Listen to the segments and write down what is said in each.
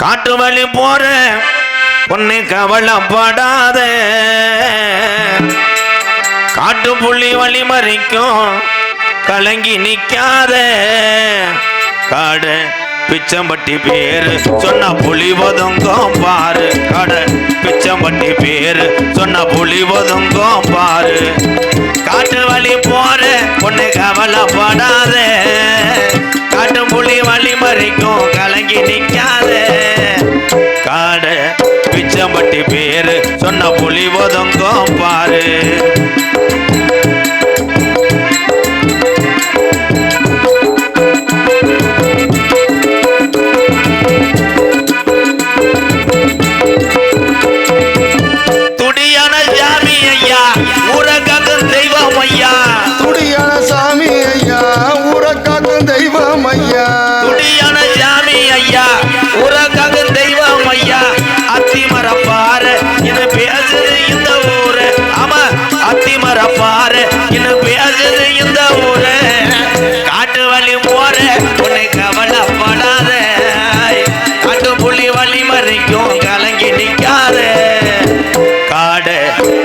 காட்டு வழி போற பொண்ணு கவலைப்படாத. காட்டு புள்ளி வழி மறிக்கும் கலங்கி நிக்காத. காடு பிச்சம்பட்டி பேரு சொன்ன புலி ஒதுங்கும் பாரு. காடு பிச்சம்பட்டி பேரு சொன்ன புலி ஒதுங்கும் பாரு. காட்டு வழி போற பொண்ணு கவலைப்படாத. காட்டு புலி வழி மறிக்கும் கலங்கி நிக்காத. காடு பிச்சம்பட்டி பேரு சொன்ன புலி ஒதுங்கும் பாரு.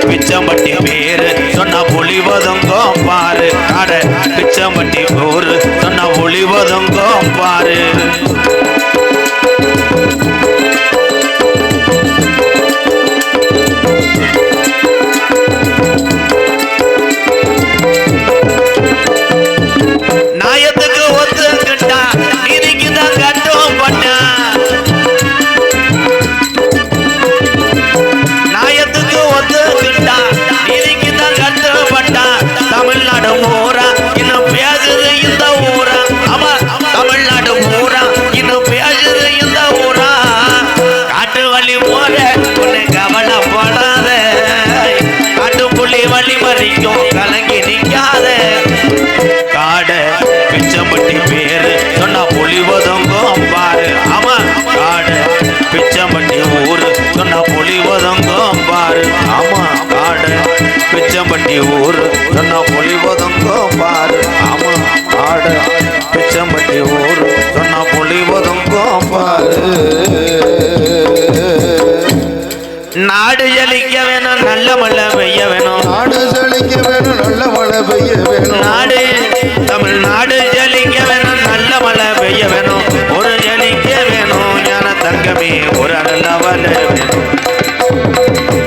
பிச்சம்பட்டி பேரு. சொன்ன புலி பாரு. அட பிச்சம்பட்டி ஊரு சொன்ன புலி பாரு. காட்டு வழி நாடு ஜலிக்க வேணும் நல்ல மழை பெய்ய வேணும். நாடு செழிக்க வேணும் நல்ல மழை பெய்ய வேணும். நாடு தமிழ்நாடு ஜலிக்க வேணும் நல்ல மழை பெய்ய வேணும். ஒரு ஜலிக்க வேணும் ஞான தங்கமே ஒரு நல்ல வள வேணும்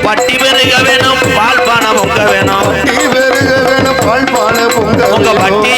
பட்டி பெருக வேணும் பால் பானம் உங்க வேணும். டீ பெருக வேணும் பால் பொங்க உங்க. பட்டி